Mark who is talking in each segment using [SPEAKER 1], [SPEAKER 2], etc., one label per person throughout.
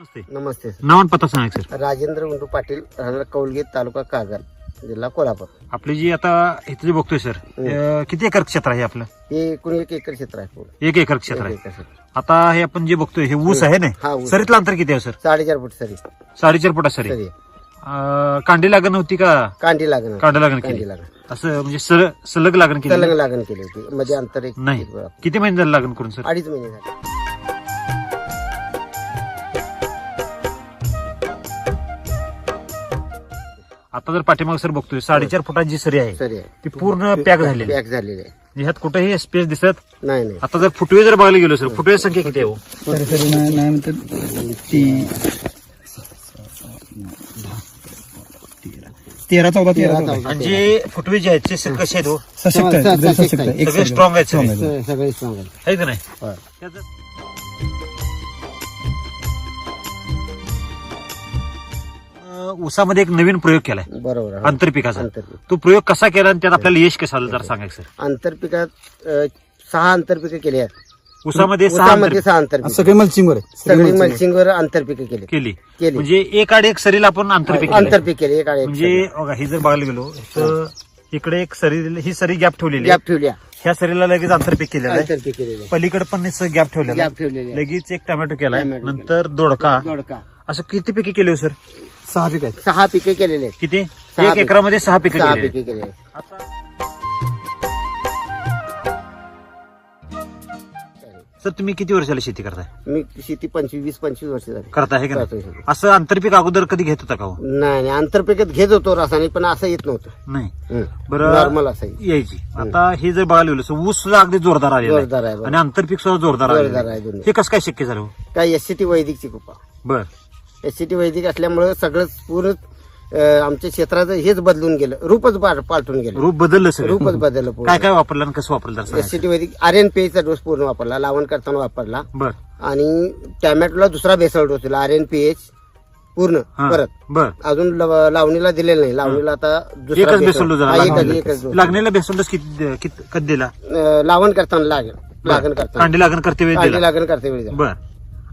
[SPEAKER 1] नमस्ते.
[SPEAKER 2] नमस्ते.
[SPEAKER 1] नाव आणि पत्ता सांगा सर.
[SPEAKER 2] राजेंद्र उंडू पाटील राहणार कौलगीत तालुका कागल जिल्हा कोल्हापूर.
[SPEAKER 1] आपली जी आता इथे जे बघतोय सर अं, किती एकर क्षेत्र आहे आपलं?
[SPEAKER 2] हे एकूण एक एकर क्षेत्र आहे पूर्ण.
[SPEAKER 1] एक एकर क्षेत्र
[SPEAKER 2] एक
[SPEAKER 1] आहे
[SPEAKER 2] एकर क्षेत्र.
[SPEAKER 1] आता हे आपण जे बघतोय हे ऊस आहे
[SPEAKER 2] हा,
[SPEAKER 1] ना
[SPEAKER 2] ऊस.
[SPEAKER 1] सरीतलं अंतर किती आहे सर?
[SPEAKER 2] साडेचार फूट सरी.
[SPEAKER 1] साडेचार फुटा सरी.
[SPEAKER 2] सरी.
[SPEAKER 1] अं, कांडी लागण होती का?
[SPEAKER 2] कांडी लागण.
[SPEAKER 1] कांडी लागण केली.
[SPEAKER 2] कांडी लागण.
[SPEAKER 1] असं म्हणजे सल- सलग लागण केली
[SPEAKER 2] सलंग लागण केली होती. मध्ये अंतर एक
[SPEAKER 1] नाही.
[SPEAKER 2] एक वेळा.
[SPEAKER 1] किती महिने झाले लागण करून सर?
[SPEAKER 2] अडीच महिने झाले.
[SPEAKER 1] आता जर पाठीमाग सर बघतोय साडेचार फुटाची जी सरी आहे
[SPEAKER 2] सरी
[SPEAKER 1] ती पूर्ण पॅक झालेली आहे.
[SPEAKER 2] पॅक झालेली आहे
[SPEAKER 1] ह्यात कुठेही स्पेस दिसत
[SPEAKER 2] नाही नाही
[SPEAKER 1] आता जर फुटवे जर बघायला गेलो सर फुटवे संख्या किती आहे हो?
[SPEAKER 3] सरी सरी नाही नाही म्हणतात ती तेरा चौदा तेरा चौदा
[SPEAKER 1] आणि जे फुटवे जे आहेत ते सर कसे आहेत हो
[SPEAKER 3] सशक्त आहेत, एकदम
[SPEAKER 2] सशक्त
[SPEAKER 3] सशक्त
[SPEAKER 2] आहेत.
[SPEAKER 3] आहेत. एक
[SPEAKER 1] सगळे. स्ट्रॉंग आहेत सगळे
[SPEAKER 3] आहेत.
[SPEAKER 2] स्ट्रॉंग आहे
[SPEAKER 1] आहे का नाही. त्याचं- अं, ऊसामध्ये एक नवीन प्रयोग केलाय.
[SPEAKER 2] बरोबर आहे.
[SPEAKER 1] आंतरपिकाचा
[SPEAKER 2] आंतरपीक.
[SPEAKER 1] तो प्रयोग कसा केला आणि त्यात आपल्याला यश कसं आलं? जरा सांगायचं सर.
[SPEAKER 2] आंतरपिकात अ, सहा आंतरपिकं केली आहेत.
[SPEAKER 1] ऊसामध्ये सहा
[SPEAKER 2] ऊसामध्ये
[SPEAKER 1] आंतरपीक.
[SPEAKER 2] सहा आंतरपिक.
[SPEAKER 3] सगळे मल्चिंगवर आहे?
[SPEAKER 2] सगळी. मल्चिंगवर आंतरपिकं केली.
[SPEAKER 1] केली.
[SPEAKER 2] केली.
[SPEAKER 1] म्हणजे एक आड एक सरीला आपण आंतरपीक केलंय.
[SPEAKER 2] आंतरपीक केली एक आड एक
[SPEAKER 1] म्हणजे बघा ही जर बघायला गेलो तर इकडे एक सरी ही सरी गॅप ठेवलेली आहे.
[SPEAKER 2] गॅप ठेवल्या.
[SPEAKER 1] ह्या सरीला लगेच आंतरपीक केलेलं आहे.
[SPEAKER 2] आंतरपीक केलेली
[SPEAKER 1] पलीकडे पण गॅप ठेवलेला
[SPEAKER 2] गॅप
[SPEAKER 1] आहे.
[SPEAKER 2] ठेवलेली आहे.
[SPEAKER 1] लगेच एक टोमॅटो केलाय.
[SPEAKER 2] टोमॅटो केलाय.
[SPEAKER 1] नंतर दोडका.
[SPEAKER 2] दोडका.
[SPEAKER 1] असं किती पिके केले हो सर
[SPEAKER 3] सहा पीक आहेत
[SPEAKER 2] सहा पिके केलेले आहेत
[SPEAKER 1] किती
[SPEAKER 2] सहा
[SPEAKER 1] एक
[SPEAKER 2] पिके.
[SPEAKER 1] एकरामध्ये सहा पिके
[SPEAKER 2] सहा पिके केलेले आहेत.
[SPEAKER 1] आता सर तुम्ही किती वर्षाला शेती करताय
[SPEAKER 2] मी शेती पंचवीस वीस पंचवीस वर्ष झाली
[SPEAKER 1] करताय का
[SPEAKER 2] करतोय
[SPEAKER 1] नाही
[SPEAKER 2] शेती.
[SPEAKER 1] असं आंतरपीक अगोदर कधी घेत होता का हो?
[SPEAKER 2] नाही नाही आंतरपिकत घेत होतो रासायनिक पण असं येत नव्हतं
[SPEAKER 1] नाही बरं.
[SPEAKER 2] नॉर्मल असं.
[SPEAKER 1] यायची आता हे जर बघायला गेलो तर ऊस सुद्धा अगदी जोरदार आलेला आहे.
[SPEAKER 2] जोरदार आहे.
[SPEAKER 1] आणि आंतरपीक सुद्धा जोरदार
[SPEAKER 2] जोरदार
[SPEAKER 1] आलेलं
[SPEAKER 2] आहे
[SPEAKER 1] आहे.
[SPEAKER 2] दोन्ही.
[SPEAKER 1] हे कसं काय शक्य झालं हो?
[SPEAKER 2] काय एस सी टी वैदिकची कृपा
[SPEAKER 1] बर
[SPEAKER 2] एस सी टी वैदिक असल्यामुळे सगळंच पूर्ण आमच्या क्षेत्राचं हेच बदलून गेलं. रूपच पाल- पालटून गेलं.
[SPEAKER 1] रूप बदललं सगळं.
[SPEAKER 2] रूपच बदललं
[SPEAKER 1] काय काय वापरलं आणि कसं वापरलं
[SPEAKER 2] S. C T Vedic R N चा डोस पूर्ण वापरला लावण करताना वापरला.
[SPEAKER 1] बर.
[SPEAKER 2] आणि टॅमॅटोला दुसरा बेसळ डोस दिला आर एन पी एच पूर्ण. परत. अजून लव- लावणीला दिलेलं नाही. लावणीला आता दुसरा डोस.
[SPEAKER 1] लागणीला किती किती- कधी दिला?
[SPEAKER 2] लावण करताना लागेल. लागण करताना
[SPEAKER 1] लागण करते
[SPEAKER 2] लागण करते वेळी
[SPEAKER 1] बर.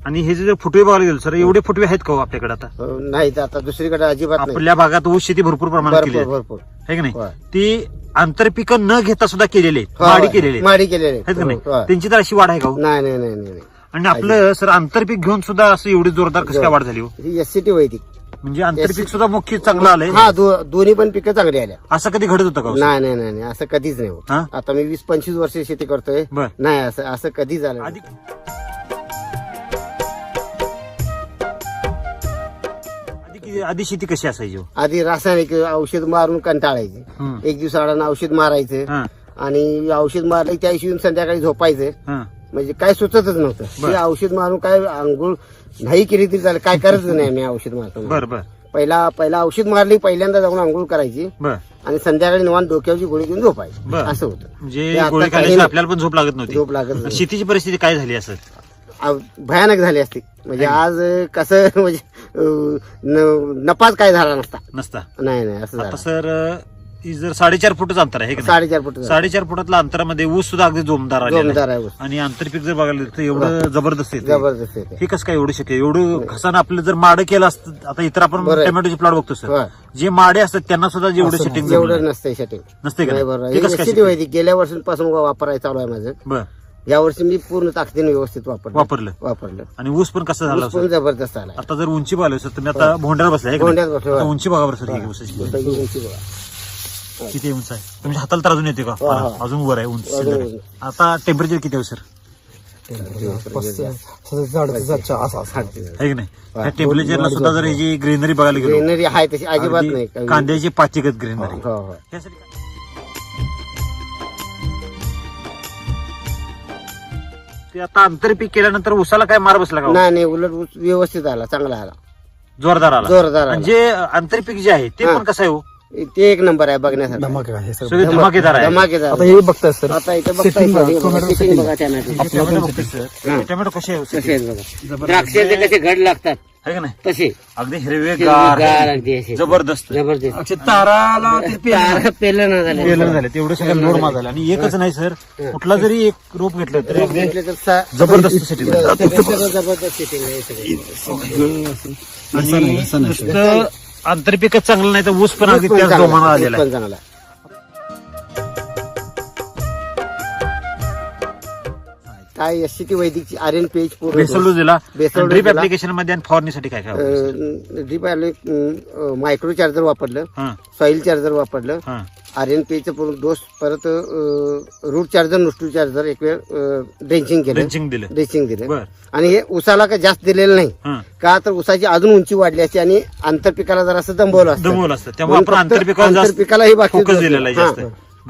[SPEAKER 1] आणि हे जे फुटवे बघायला गेलो सर एवढे फुटवे आहेत का हो आपल्याकडे आता
[SPEAKER 2] अं, नाही तर आता दुसरीकडे अजिबात नाही
[SPEAKER 1] आपल्या भागात ऊस शेती भरपूर प्रमाणात केली
[SPEAKER 2] भरपूर
[SPEAKER 1] आहे
[SPEAKER 2] भरपूर
[SPEAKER 1] है की नाही
[SPEAKER 2] होय.
[SPEAKER 1] ती आंतरपिक न घेता सुद्धा केलेली आहेत
[SPEAKER 2] होय,
[SPEAKER 1] माडी
[SPEAKER 2] होय.
[SPEAKER 1] केलेली आहेत
[SPEAKER 2] माडी केलेली
[SPEAKER 1] आहेत का नाही
[SPEAKER 2] होय.
[SPEAKER 1] त्यांची तर अशी वाढ आहे का हो?
[SPEAKER 2] नाही नाही नाही नाही नाही.
[SPEAKER 1] आणि आपलं सर आंतरपीक घेऊन सुद्धा असं एवढी जोरदार कसं काय वाढ झाली हो
[SPEAKER 2] ही एस सी टी वैदिक
[SPEAKER 1] म्हणजे आंतरपीक सुद्धा मुख्य चांगलं आलंय
[SPEAKER 2] हा दो- दोन्ही पण पिकं चांगली आल्या
[SPEAKER 1] असं कधी घडत होतं का हो?
[SPEAKER 2] नाही नाही नाही नाही, असं कधीच नाही होत
[SPEAKER 1] हा?
[SPEAKER 2] आता मी वीस पंचवीस वर्ष शेती करतोय
[SPEAKER 1] बर
[SPEAKER 2] नाही असं असं कधी झालं नाही.
[SPEAKER 1] आधी आधी शेती कशी असायची? हो?
[SPEAKER 2] आधी रासायनिक औषध मारून कंटाळायचे. एक दिवस आडानं औषध मारायचं आणि औषध मारलं त्या दिवशी संध्याकाळी झोपायचं. म्हणजे काय सुचतच नव्हतं. औषध मारून काय आंघोळ नाही केली तरी चालेल. काय करतच नाही मी औषध मारतो पहिला पहिला औषध मारली पहिल्यांदा जाऊन आंघोळ करायची. आणि संध्याकाळी निवांत डोक्यावरची गोळी घेऊन झोपायची. असं होतं.
[SPEAKER 1] म्हणजे. आपल्याला पण झोप लागत नव्हती.
[SPEAKER 2] झोप लागत.
[SPEAKER 1] शेतीची परिस्थिती काय झाली असं?
[SPEAKER 2] भयानक झाली असती. म्हणजे आज कसं म्हणजे अं, न- नपाच काय झाला नसता
[SPEAKER 1] नसता
[SPEAKER 2] नाही नाही असं
[SPEAKER 1] आता
[SPEAKER 2] झालं
[SPEAKER 1] सर ही जर साडेचार फुटच अंतर आहे हे की नाही?
[SPEAKER 2] साडेचार फूट झालं.
[SPEAKER 1] साडेचार फुटातल्या अंतरामध्ये ऊस सुद्धा अगदी जोमदार आलेला आहे.
[SPEAKER 2] जोमदार आहे ऊस.
[SPEAKER 1] आणि आंतरपीक जर बघायला गेलं तर एवढं जबरदस्त येते
[SPEAKER 2] जबरदस्त.
[SPEAKER 1] हे कसं काय एवढं शक्य आहे? एवढं घसानं आपलं जर माडं केलं असतं आता इतर आपण
[SPEAKER 2] बरं आहे.
[SPEAKER 1] टोमॅटोचे प्लॉट बघतो सर
[SPEAKER 2] होय.
[SPEAKER 1] जे माडे असतात त्यांना सुद्धा जेवढं सेटिंग
[SPEAKER 2] एवढं नसतंय सेटिंग
[SPEAKER 1] नसते का
[SPEAKER 2] नाही
[SPEAKER 1] हे कसं काय
[SPEAKER 2] शेती गेल्या वर्षांपासून वापरायचं चालू आहे माझं
[SPEAKER 1] बर
[SPEAKER 2] या वर्षी मी पूर्ण ताकदीने व्यवस्थित वापरलं.
[SPEAKER 1] वापरलं.
[SPEAKER 2] वापरलं.
[SPEAKER 1] आणि ऊस पण कसं झाला
[SPEAKER 2] ऊस पण जबरदस्त आला
[SPEAKER 1] आता जर उंची बघायला सर तुम्ही आता भोंड्यावर बसलाय हे का नाही?
[SPEAKER 2] गोंड्यात बसलो
[SPEAKER 1] उंची बघा बरं सर ही.
[SPEAKER 2] उंची. बघा.
[SPEAKER 1] किती उंच आहे? तुमच्या हाताला तर अजून येते का?
[SPEAKER 2] हा, हा.
[SPEAKER 1] अजून वर आहे उंच.
[SPEAKER 2] अजून.
[SPEAKER 1] आता टेम्परेचर किती आहे सर आहे? की नाही? टेम्परेचरला सुद्धा जर ह्याची ग्रीनरी बघायला गेलो
[SPEAKER 2] ग्रीनरी आहे तशी अजिबात नाही.
[SPEAKER 1] कांद्याची पाचीगत ग्रीनरी
[SPEAKER 2] हो हो.
[SPEAKER 1] त्यासाठी काय? ते आता आंतरपीक केल्यानंतर उसाला काय मार बसला का हो?
[SPEAKER 2] नाही नाही उलट ऊस व्यवस्थित आला चांगला आला
[SPEAKER 1] जोरदार आला
[SPEAKER 2] जोरदार
[SPEAKER 1] आणि
[SPEAKER 2] आला
[SPEAKER 1] जे आंतरपीक जे आहे ते
[SPEAKER 2] हा.
[SPEAKER 1] पण कसं आहे हो
[SPEAKER 2] ते एक नंबर आहे बघण्यासाठी
[SPEAKER 3] धमाके आहे सर
[SPEAKER 1] सगळे धमाकेदार आहे
[SPEAKER 2] धमाकेदार
[SPEAKER 3] आता हे बघताय सर.
[SPEAKER 2] आता इथे बघताय
[SPEAKER 3] Setting बघा,
[SPEAKER 2] सगळी
[SPEAKER 3] टोमॅटो
[SPEAKER 2] setting
[SPEAKER 3] setting.
[SPEAKER 2] बघा टॅमॅटो
[SPEAKER 1] हे टोमॅटो बघतोय सर. हे. टोमॅटो कसे आहे हो?
[SPEAKER 2] कसे आहेत बघा. द्राक्षाचे कसे घड लागतात?
[SPEAKER 1] है का नाही?
[SPEAKER 2] तसे.
[SPEAKER 1] अगदी हिरवेगार
[SPEAKER 2] हिरवेगार अगदी असे.
[SPEAKER 1] जबरदस्त.
[SPEAKER 2] जबरदस्त.
[SPEAKER 3] अक्षय ताराला ते पेरलं.
[SPEAKER 2] तारा पेलं ना झाले.
[SPEAKER 1] पेलन झाले. तेवढं सगळं लोड माझा झाला आणि एकच नाही सर. कुठला जरी एक रोप घेतलं तरी
[SPEAKER 2] सा-
[SPEAKER 1] जबरदस्त setting आहे.
[SPEAKER 2] सगळं- सगळं जबरदस्त setting आहे सगळं.
[SPEAKER 1] आणि नुसतं आंतरपिकच चांगलं नाही तर ऊस पण अगदी त्याच जोमाना आलेला आहे
[SPEAKER 2] पण चांगला. काय एस टी वैदिकची आर एन पेज पूर्ण
[SPEAKER 1] बेसोल्डो दिला ड्रीप
[SPEAKER 2] दिला.
[SPEAKER 1] ऍप्लिकेशनमध्ये आणि फवारणीसाठी काय काय वापरलं?
[SPEAKER 2] ड्रीप मायक्रो चार्जर वापरलं
[SPEAKER 1] हा
[SPEAKER 2] सॉइल चार्जर वापरलं
[SPEAKER 1] हा
[SPEAKER 2] आर एन पेचं पूर्ण डोस परत रूट चार्जर नुस्टू चार्जर एक वेळ ड्रेंचिंग केलं.
[SPEAKER 1] ड्रेंचिंग दिलं.
[SPEAKER 2] ड्रेंचिंग दिलं. आणि हे उसाला का जास्त दिलेलं नाही. का तर उसाची अजून उंची वाढली असते आणि आंतरपिकाला जरासं दंबवलं असतं.
[SPEAKER 1] आंतरपिकाला
[SPEAKER 2] हे बाकी.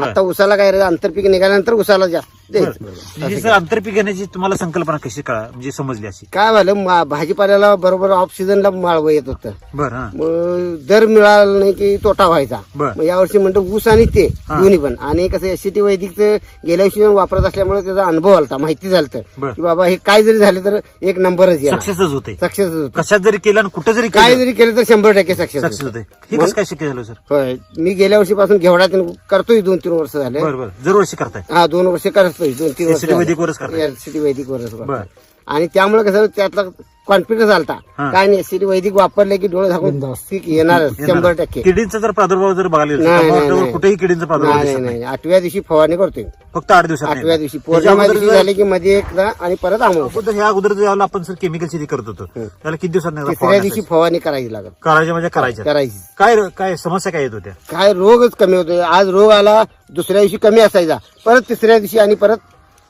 [SPEAKER 2] आता उसाला काय आंतरपीक निघाल्यानंतर उसाला जास्त. द्यायचं
[SPEAKER 1] म्हणजे सर आंतरपीक घेण्याची तुम्हाला संकल्पना कशी कळा म्हणजे समजली अशी?
[SPEAKER 2] काय झालं मा- भाजीपाल्याला बरोबर ऑफ सीझनला माळवं येत होतं.
[SPEAKER 1] बर हा.
[SPEAKER 2] मग दर मिळाला नाही की तोटा व्हायचा.
[SPEAKER 1] बर.
[SPEAKER 2] मग यावर्षी म्हणतो ऊस आणि ते. दोन्ही पण. आणि कसं एससीटी वैदिकचं गेल्या वर्षी वापरत असल्यामुळे त्याचा अनुभव आलता माहिती झालं
[SPEAKER 1] बर.
[SPEAKER 2] की बाबा हे काय जरी झालं तर एक नंबरच
[SPEAKER 1] सक्सेसच होते.
[SPEAKER 2] सक्सेस
[SPEAKER 1] कशात जरी केलं आणि कुठं जरी
[SPEAKER 2] काय जरी केलं तर शंभर टक्के
[SPEAKER 1] सक्सेस
[SPEAKER 2] सक्सेस
[SPEAKER 1] होते. हे कसं काय शक्य झालं सर?
[SPEAKER 2] होय. मी गेल्या वर्षीपासून घेवडा करतोय दोन तीन वर्ष झाले.
[SPEAKER 1] बर बर. दरवर्षी करताय?
[SPEAKER 2] हा दोन वर्ष करतोय दोन तीन वर्ष
[SPEAKER 1] SCT वैदिकवरच करताय?
[SPEAKER 2] सिटी वैदिक वरच करतोय.
[SPEAKER 1] बर
[SPEAKER 2] आणि त्यामुळे कसं त्यातला कॉन्फिडन्स आलता.
[SPEAKER 1] हा.
[SPEAKER 2] काय नाही एससीटी वैदिक वापरले की डोळे झाकून पीक येणार शंभर टक्के.
[SPEAKER 1] किडींचा जर प्रादुर्भाव जर बघायला गेला
[SPEAKER 2] नाही,
[SPEAKER 1] तर
[SPEAKER 2] नाही,
[SPEAKER 1] त्यामुळे
[SPEAKER 2] नाही.
[SPEAKER 1] कुठेही किडींचा प्रादुर्भाव
[SPEAKER 2] नाही
[SPEAKER 1] दिसत
[SPEAKER 2] नाही आठव्या दिवशी फवारणी करतोय.
[SPEAKER 1] फक्त आठ दिवसात नाही.
[SPEAKER 2] आठव्या दिवशी
[SPEAKER 1] त्याच्या
[SPEAKER 2] पौर्णिमा
[SPEAKER 1] अगोदर
[SPEAKER 2] दिवशी
[SPEAKER 1] जर-
[SPEAKER 2] झाली की मध्ये एकदा आणि परत
[SPEAKER 1] अगोदर ह्या अगोदर ज्यावेळेला आपण सर केमिकल शेती करत होतो त्याला किती दिवसात नाही
[SPEAKER 2] तिसऱ्या दिवशी फवारणी करायची लागत
[SPEAKER 1] करायच्या म्हणजे करायच्या
[SPEAKER 2] करायची.
[SPEAKER 1] काय काय समस्या काय येत होत्या?
[SPEAKER 2] काय रोगच कमी होतोय. आज रोग आला दुसऱ्या दिवशी कमी असायचा. परत तिसऱ्या दिवशी आणि परत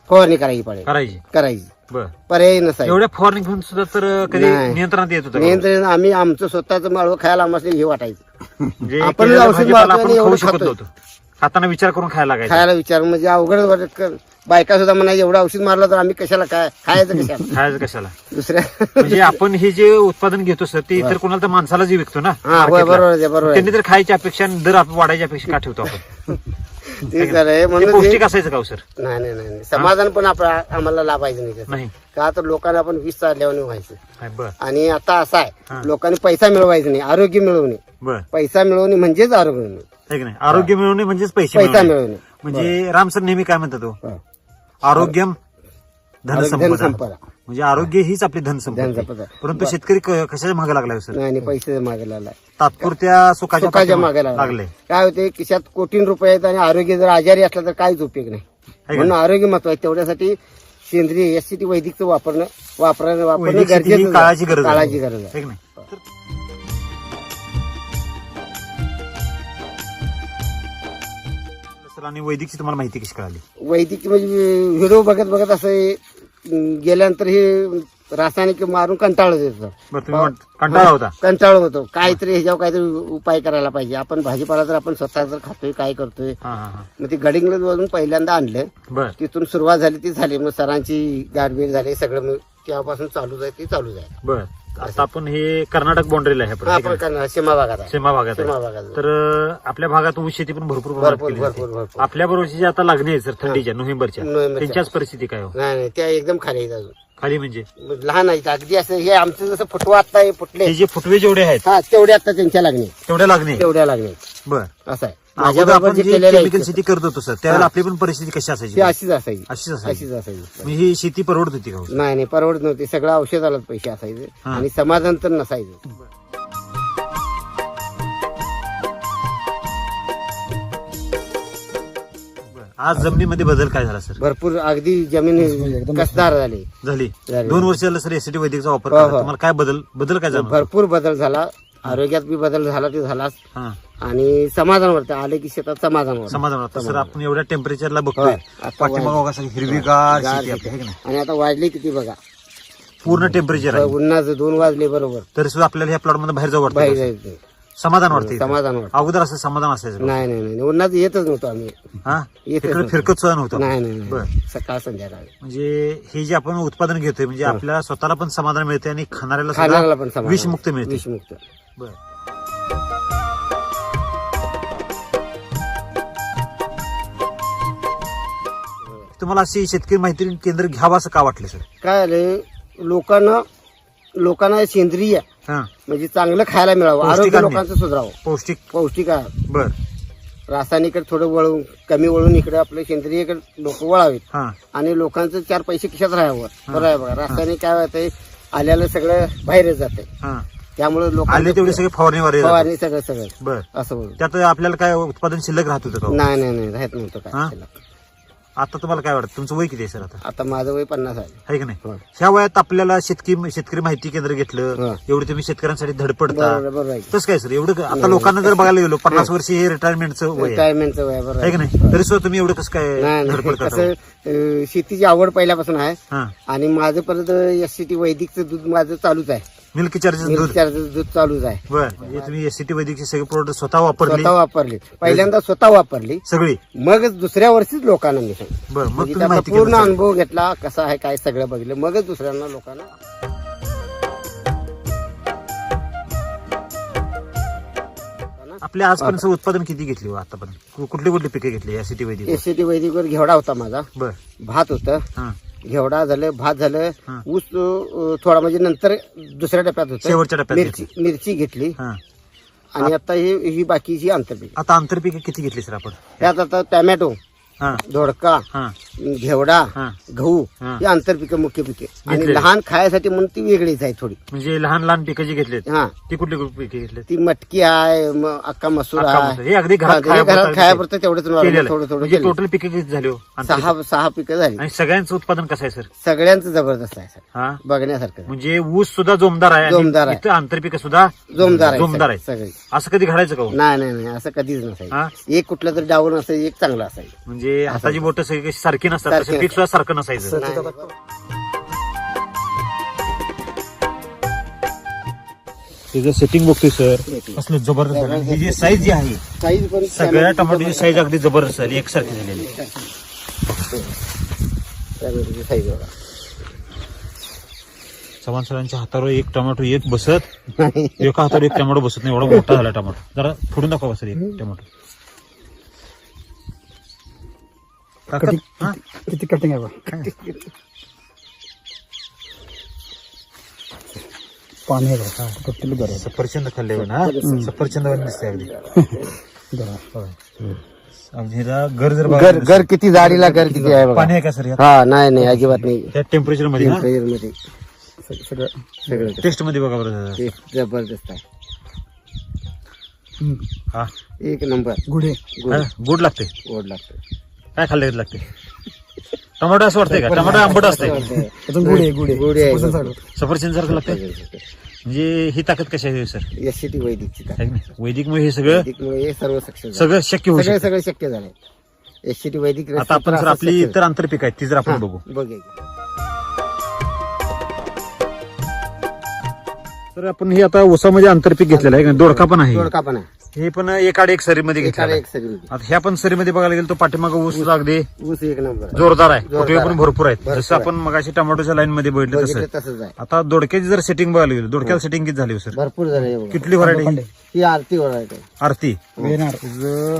[SPEAKER 2] फवारणी करायची पडेल.
[SPEAKER 1] करायची.
[SPEAKER 2] करायची.
[SPEAKER 1] बर.
[SPEAKER 2] पर्याय नसायचा
[SPEAKER 1] एवढ्या फवारणी घेऊन सुद्धा तर कधी
[SPEAKER 2] नाही.
[SPEAKER 1] नियंत्रणात येत होतं का?
[SPEAKER 2] नियंत्रण आम्ही आमचं स्वतःचं माळवं खायला आम्हाला हे वाटायचं.
[SPEAKER 1] म्हणजे
[SPEAKER 2] आपण
[SPEAKER 1] केलेला
[SPEAKER 2] औषध
[SPEAKER 1] भाजीपाला
[SPEAKER 2] मारतो
[SPEAKER 1] आपण
[SPEAKER 2] आणि
[SPEAKER 1] खाऊ
[SPEAKER 2] एवढं
[SPEAKER 1] शकत
[SPEAKER 2] खातोय.
[SPEAKER 1] नव्हतो. खाताना विचार करून खायला लागायचं.
[SPEAKER 2] खायला विचार म्हणजे अवघड वाटत बायका सुद्धा म्हणायचं एवढं औषध मारलं तर आम्ही कशाला काय खायचं कशाला?
[SPEAKER 1] खायचं कशाला?
[SPEAKER 2] दुसऱ्या
[SPEAKER 1] म्हणजे आपण हे जे उत्पादन घेतो सर ते इतर कोणाला तर माणसाला जे विकतो ना
[SPEAKER 2] हा होय. बरोबर आहे बरोबर आहे.
[SPEAKER 1] त्यांनी तर खायची अपेक्षा आणि दर वाढायची अपेक्षा का ठेवतो आपण?
[SPEAKER 2] ते खरं आहे
[SPEAKER 1] ते
[SPEAKER 2] म्हणून
[SPEAKER 1] पौष्टिक असायचं का हो, सर?
[SPEAKER 2] नाही नाही नाही नाही. समाधान पण आपलं आम्हाला लाभायचं नाही त्याचं.
[SPEAKER 1] नाही.
[SPEAKER 2] का तर लोकांना आपण वीस चालल्यावर व्हायचं.
[SPEAKER 1] बर.
[SPEAKER 2] आणि आता असं
[SPEAKER 1] हा.
[SPEAKER 2] आहे लोकांनी पैसा मिळवायचा नाही आरोग्य मिळवणे
[SPEAKER 1] बर.
[SPEAKER 2] पैसा मिळवणे म्हणजेच आरोग्य मिळवणे
[SPEAKER 1] आहे की नाही? आरोग्य मिळवणे म्हणजेच पैसे
[SPEAKER 2] पैसा
[SPEAKER 1] मिळवणे
[SPEAKER 2] मिळवणे
[SPEAKER 1] म्हणजे राम सर नेहमी काय म्हणतात तो?
[SPEAKER 2] हा.
[SPEAKER 1] आरोग्यम धनसंपदा.
[SPEAKER 2] धनसंपदा.
[SPEAKER 1] म्हणजे आरोग्य हीच आपली धनसंपदा
[SPEAKER 2] धनसंपदा.
[SPEAKER 1] परंतु शेतकरी क- कशाच्या मागे लागलाय हो, सर?
[SPEAKER 2] नाही पैसे मागे लागला
[SPEAKER 1] तात्पुरत्या सुखाच्या
[SPEAKER 2] सुखाच्या मागे लागला
[SPEAKER 1] लागले.
[SPEAKER 2] काय होते खिशात कोटीन रुपये आहेत आणि आरोग्य जर आजारी असला तर काहीच उपयोग नाही? म्हणून आरोग्य महत्त्व आहे. तेवढ्यासाठी सेंद्रिय एस टी वैदिकचं वापरणं वापरणं वापरणं
[SPEAKER 1] वैदिक शेती ही
[SPEAKER 2] गरजेचं
[SPEAKER 1] काळाची गरज आहे.
[SPEAKER 2] काळाची गरज आहे.
[SPEAKER 1] आहे की नाही? सर आणि वैदिकची तुम्हाला माहिती कशी कळाली?
[SPEAKER 2] वैदिक म्हणजे व्हिडिओ बघत बघत असं गेल्यानंतर हे रासायनिक मारून कंटाळत येतं
[SPEAKER 1] बरं तुम्ही म्हण- कंटाळा होता?
[SPEAKER 2] कंटाळत होतो. काहीतरी ह्याच्यावर काहीतरी उपाय करायला पाहिजे. आपण भाजीपाला तर आपण स्वतः जर खातोय काय करतोय
[SPEAKER 1] हा हा हा.
[SPEAKER 2] मग ते पहिल्यांदा आणलं.
[SPEAKER 1] बर.
[SPEAKER 2] तिथून सुरुवात झाली ती झाली. मग सरांची गारबीर झाली सगळं मग तेव्हापासून चालू आहे ती चालू
[SPEAKER 1] बर. आता आपण हे कर्नाटक बाउंड्रीला आहे आपण,
[SPEAKER 2] हा,
[SPEAKER 1] ठीक
[SPEAKER 2] आपण
[SPEAKER 1] आहे?
[SPEAKER 2] करणार सीमा भागात आहे.
[SPEAKER 1] सीमा भागात
[SPEAKER 2] सीमा
[SPEAKER 1] आहे.
[SPEAKER 2] भागात आहे.
[SPEAKER 1] तर अं, आपल्या भागात ऊस शेती पण भरपूर प्रमाणात
[SPEAKER 2] भरपूर
[SPEAKER 1] केली जाते.
[SPEAKER 2] भरपूर भरपूर.
[SPEAKER 1] आपल्या बरोबरची जी आता लागणी आहे सर थंडीच्या नोव्हेंबरच्या
[SPEAKER 2] नोव्हेंबरच्या.
[SPEAKER 1] त्यांच्याच परिस्थिती काय हो?
[SPEAKER 2] नाही नाही त्या एकदम खाली आहेत अजून.
[SPEAKER 1] खाली म्हणजे?
[SPEAKER 2] लहान आहेत अगदी असं हे आमचं जसं फुटवा आता हे फुटले.
[SPEAKER 1] हे जे फुटवे जेवढे आहेत
[SPEAKER 2] हा तेवढे आता त्यांच्या लागणे
[SPEAKER 1] तेवढ्या लागणे
[SPEAKER 2] तेवढ्या लागणे
[SPEAKER 1] बर.
[SPEAKER 2] असं आहे.
[SPEAKER 1] अगोदर
[SPEAKER 2] बरोबर
[SPEAKER 1] आपण
[SPEAKER 2] जे
[SPEAKER 1] जी
[SPEAKER 2] केलेले
[SPEAKER 1] केमिकल शेती करत होतो सर त्यावेळेला आपली पण परिस्थिती कशी असायची?
[SPEAKER 2] ती अशीच असायची.
[SPEAKER 1] अशीच असायची.
[SPEAKER 2] अशीच असायची.
[SPEAKER 1] म्हणजे ही शेती परवडत होती का हो?
[SPEAKER 2] नाही नाही परवडत नव्हती. सगळं औषधालाच पैसे असायचे
[SPEAKER 1] हा.
[SPEAKER 2] आणि समाधान तर नसायचं.
[SPEAKER 1] आज जमिनीमध्ये बदल काय झाला सर?
[SPEAKER 2] भरपूर अगदी जमीन कसदार झाली.
[SPEAKER 1] झाली.
[SPEAKER 2] झाली.
[SPEAKER 1] दोन वर्ष झालं सर एसीटी वैदिकचा वापर
[SPEAKER 2] हो. हो.
[SPEAKER 1] तुम्हाला काय बदल बदल काय जाणवतो
[SPEAKER 2] भरपूर बदल झाला. आरोग्यात बी बदल झाला ते झालाच.
[SPEAKER 1] हा.
[SPEAKER 2] आणि समाधान आले की शेतात समाधान
[SPEAKER 1] समाधान वाटतं. सर आपण एवढ्या टेम्परेचरला बघतोय. पाठीमागं हिरवीगार
[SPEAKER 2] गार
[SPEAKER 1] शेती आपली, है की नाही?
[SPEAKER 2] आणि आता वाजले किती बघा.
[SPEAKER 1] पूर्ण टेम्परेचर आहे.
[SPEAKER 2] उन्हाचं दोन वाजले बरोबर.
[SPEAKER 1] तरी सुद्धा आपल्याला ह्या प्लॉटमध्ये बाहेर जाऊ
[SPEAKER 2] बाहेर
[SPEAKER 1] वाटतं
[SPEAKER 2] जायचं.
[SPEAKER 1] समाधान वाटते
[SPEAKER 2] समाधान वाटतं.
[SPEAKER 1] अगोदर असं समाधान असायचं.
[SPEAKER 2] नाही नाही नाही. उन्हाचं येतच नव्हतं आम्ही.
[SPEAKER 1] हा?
[SPEAKER 2] येतच
[SPEAKER 1] इकडे
[SPEAKER 2] नव्हतं.
[SPEAKER 1] फिरकत सुद्धा नव्हतं.
[SPEAKER 2] नाही नाही सकाळ संध्याकाळ.
[SPEAKER 1] म्हणजे हे जे आपण उत्पादन घेतोय म्हणजे आपल्याला स्वतःला पण समाधान मिळते आणि खाणाऱ्याला
[SPEAKER 2] खाणाऱ्याला पण समाधान
[SPEAKER 1] विषमुक्त मिळते
[SPEAKER 2] विषमुक्त.
[SPEAKER 1] बर. तुम्हाला अशी शेतकरी माहिती केंद्र घ्यावं असं का वाटलं सर
[SPEAKER 2] काय आले लोकांना लोकांना सेंद्रिय
[SPEAKER 1] हा.
[SPEAKER 2] म्हणजे चांगलं खायला मिळावं
[SPEAKER 1] पौष्टिक
[SPEAKER 2] आरोग्य
[SPEAKER 1] अन्न.
[SPEAKER 2] लोकांचं सुधारावं.
[SPEAKER 1] पौष्टिक.
[SPEAKER 2] पौष्टिक आहे
[SPEAKER 1] बर.
[SPEAKER 2] रासायनिक थोडं वळून कमी वळून इकडे आपलं सेंद्रियकडे लोक वळावेत.
[SPEAKER 1] हा.
[SPEAKER 2] आणि लोकांचं चार पैसे खिशात राहावं. बरं आहे बघा रासायनिक काय होतंय आल्याला सगळं बाहेरच जाते
[SPEAKER 1] हा.
[SPEAKER 2] त्यामुळे लोक
[SPEAKER 1] आले तेवढे सगळे फवारणीवारे
[SPEAKER 2] फवारणी सगळं सगळं.
[SPEAKER 1] बर.
[SPEAKER 2] असं बोलू.
[SPEAKER 1] त्यात आपल्याला काय उत्पादन शिल्लक राहत होतं का?
[SPEAKER 2] नाही नाही नाही राहत नव्हतं
[SPEAKER 1] हा?
[SPEAKER 2] काय.
[SPEAKER 1] आता तुम्हाला काय वाटतं? तुमचं वय किती आहे सर आता?
[SPEAKER 2] आता माझं वय पन्नास आहे.
[SPEAKER 1] आहे का नाही?
[SPEAKER 2] होय.
[SPEAKER 1] ह्या वयात आपल्याला शेतकरी शेतकरी माहिती केंद्र घेतलं
[SPEAKER 2] हा.
[SPEAKER 1] एवढे तुम्ही शेतकऱ्यांसाठी धडपडता.
[SPEAKER 2] बरोबर बरोबर आहे.
[SPEAKER 1] तसं काय सर? एवढं आता लोकांना जर बघायला गेलो पन्नास वर्ष हे रिटायरमेंटचं वय आहे.
[SPEAKER 2] रिटायरमेंटचं वय बरोबर
[SPEAKER 1] आहे का. नाही? तरी सुद्धा तुम्ही एवढं कसं काय
[SPEAKER 2] नाही
[SPEAKER 1] धडपड करता?
[SPEAKER 2] कसं अं, शेतीची आवड पहिल्यापासून आहे.
[SPEAKER 1] हा.
[SPEAKER 2] आणि माझं परत एस सी टी वैदिकचं दूध माझं चालूच आहे.
[SPEAKER 1] मिल्क चार्जेस दूध.
[SPEAKER 2] चार्जर दूध चालूच आहे.
[SPEAKER 1] बर. म्हणजे तुम्ही एससीटी वैद्यकीय सगळे प्रोडक्ट स्वतः वापरले?
[SPEAKER 2] स्वतः वापरली. पहिल्यांदा स्वतः वापरली.
[SPEAKER 1] सगळी?
[SPEAKER 2] मगच दुसऱ्या वर्षीच लोकांना मी सांगितलं
[SPEAKER 1] बर मग
[SPEAKER 2] म्हणजे
[SPEAKER 1] तुम्ही
[SPEAKER 2] त्याचा
[SPEAKER 1] माहिती
[SPEAKER 2] पूर्ण अनुभव घेतला कसा आहे काय सगळं बघितलं. मगच दुसऱ्यांना लोकांना
[SPEAKER 1] आपल्या आजपर्यंत उत्पादन किती घेतली हो आतापर्यंत? कु- कुठली कुठली पिके घेतली SCT Vaidik
[SPEAKER 2] S C T वैदिकवर घेवडा होता माझा.
[SPEAKER 1] बर.
[SPEAKER 2] भात होतं.
[SPEAKER 1] हा.
[SPEAKER 2] घेवडा झालं भात झालं
[SPEAKER 1] हा.
[SPEAKER 2] ऊस अं, थोडा म्हणजे नंतर दुसऱ्या टप्प्यात होतं.
[SPEAKER 1] शेवटच्या टप्प्यात
[SPEAKER 2] मिरची मिरची घेतली.
[SPEAKER 1] हा.
[SPEAKER 2] आणि आता ही ही बाकीची आंतरपीक.
[SPEAKER 1] आता आंतरपिके किती घेतली सर आपण?
[SPEAKER 2] त्यात आता टॅमॅटो.
[SPEAKER 1] हा.
[SPEAKER 2] दोडका
[SPEAKER 1] हा.
[SPEAKER 2] घेवडा
[SPEAKER 1] हा.
[SPEAKER 2] गहू
[SPEAKER 1] हा.
[SPEAKER 2] ही आंतरपिकं मुख्य पिके. आणि
[SPEAKER 1] घेतलेली.
[SPEAKER 2] लहान खायसाठी म्हणून ती वेगळीच आहे थोडी.
[SPEAKER 1] म्हणजे लहान लहान पिकं जी घेतलीत
[SPEAKER 2] हा.
[SPEAKER 1] ती कुठली कुठली पिके घेतलीत?
[SPEAKER 2] ती मटकी आहे अक्का मसूर
[SPEAKER 1] अख्खा मसूर.
[SPEAKER 2] आहे
[SPEAKER 1] हे अगदी
[SPEAKER 2] हा,
[SPEAKER 1] घरात खायापुरतं
[SPEAKER 2] खायापुरतं तेवढंच थोडं. थोडं
[SPEAKER 1] म्हणजे
[SPEAKER 2] केलं.
[SPEAKER 1] टोटल पिके किती झाली हो? आंतरपिके?
[SPEAKER 2] सहा सहा पिकं झाली.
[SPEAKER 1] आणि सगळ्यांचं उत्पादन कसं आहे सर?
[SPEAKER 2] सगळ्यांचं जबरदस्त आहे सर.
[SPEAKER 1] हा?
[SPEAKER 2] बघण्यासारखं आहे.
[SPEAKER 1] म्हणजे ऊस सुद्धा जोमदार आहे आणि
[SPEAKER 2] जोमदार आहे.
[SPEAKER 1] इथं आंतरपिकं सुद्धा
[SPEAKER 2] जोमदार आहे
[SPEAKER 1] जोमदार आहे.
[SPEAKER 2] सगळी.
[SPEAKER 1] असं कधी घडायचं का हो?
[SPEAKER 2] नाही नाही नाही असं कधीच नसायचं.
[SPEAKER 1] हा?
[SPEAKER 2] एक कुठलं तरी डाऊन असायचं एक चांगलं असायचं.
[SPEAKER 1] म्हणजे हाताची बोट सगळी कशी सारखी नसतात
[SPEAKER 2] सारखी
[SPEAKER 1] तसं पीक सुद्धा सारखं नसायचं.
[SPEAKER 2] नाही.
[SPEAKER 1] त्याचं सेटिंग बघतोय सर असलं जबरदस्त आहे. आणि ही जी साईज जी आहे
[SPEAKER 2] साईज पण
[SPEAKER 1] सगळ्या टमाटोची साईज अगदी जबरदस्त आहे एकसारखी झालेली आहे.
[SPEAKER 2] टॅमॅटोची साईज बघा.
[SPEAKER 1] चव्हाण सरांच्या हातावर एक टमाटो एक बसत एका हातावर एक टमाटो बसत नाही एवढा मोठा झाला टमाटो. जरा फोडून दाखवा सर एक टमाटो. हा?
[SPEAKER 3] किती कटिंग आहे बघ. पाणी आहे बघ बरं आहे.
[SPEAKER 1] सफरचंद खाल्ले ना? सफरचंद दिसते अगदी.
[SPEAKER 3] बरं.
[SPEAKER 1] अगदी घर जर
[SPEAKER 2] घर घर किती जाडीला घर किती आहे बघा.
[SPEAKER 1] पाणी आहे का सर?
[SPEAKER 2] हा नाही नाही अजिबात नाही.
[SPEAKER 1] त्या टेम्परेचरमध्ये ना?
[SPEAKER 2] टेम्परेचरमध्ये.
[SPEAKER 3] सग- सगळं
[SPEAKER 2] सगळं.
[SPEAKER 1] टेस्टमध्ये बघा बरं जरा.
[SPEAKER 2] ते जबरदस्त आहे.
[SPEAKER 3] हम्म.
[SPEAKER 1] हा.
[SPEAKER 2] एक नंबर.
[SPEAKER 3] गुढे.
[SPEAKER 2] गोड
[SPEAKER 1] हा, गोड लागते
[SPEAKER 2] गोड लागतं
[SPEAKER 1] काय खाल्लं लागते? टमाटो असं वाटतंय का? टमाटो आंबट असते
[SPEAKER 3] अजून गुढे गुढे
[SPEAKER 2] गुढे आहे.
[SPEAKER 3] सफरचंद सारखं.
[SPEAKER 1] सफरचंद सारखं लागतंय म्हणजे ही ताकद कशी आहे सर?
[SPEAKER 2] एस सी टी वैदिकची ताकद.
[SPEAKER 1] आहे की नाही? वैदिकमुळे हे सगळं
[SPEAKER 2] वैदिकमुळे हे सर्व सक्षम झालं.
[SPEAKER 1] सगळं शक्य होऊ
[SPEAKER 2] सगळे
[SPEAKER 1] शकतं.
[SPEAKER 2] सगळे शक्य झाले एस सी टी वैदिक
[SPEAKER 1] आता आपण सर आपली इतर आंतरपीक आहेत ती जर आपण बघू.
[SPEAKER 2] बघूया
[SPEAKER 1] तर आपण हे आता ऊसामध्ये आंतरपीक घेतलेलं आहे दोडका पण आहे.
[SPEAKER 2] दोडका पण आहे.
[SPEAKER 1] हे पण एकाड एक सरीमध्ये
[SPEAKER 2] एकाला
[SPEAKER 1] घेतलेला आहे.
[SPEAKER 2] एक सरी
[SPEAKER 1] आता ह्या पण सरीमध्ये बघायला गेलो तो पाठीमागं ऊस अगदी
[SPEAKER 2] ऊस एक नंबर. आहे.
[SPEAKER 1] जोरदार आहे.
[SPEAKER 2] जोरदार
[SPEAKER 1] फुटवे पण
[SPEAKER 2] आहे.
[SPEAKER 1] भरपूर आहेत.
[SPEAKER 2] भरपूर
[SPEAKER 1] जसं आपण मगाशी टमाटोच्या लाईन मध्ये बघितलं तसं.
[SPEAKER 2] बघितलं तसंच आहे.
[SPEAKER 1] आता दोडक्याची जर सेटिंग बघायला गेलो दोडक्याला सेटिंग किती झाली हो सर
[SPEAKER 2] भरपूर झाले हे.
[SPEAKER 1] किती व्हरायटी
[SPEAKER 2] ही आरती व्हरायटी आहे.
[SPEAKER 1] आरती?
[SPEAKER 3] वेणार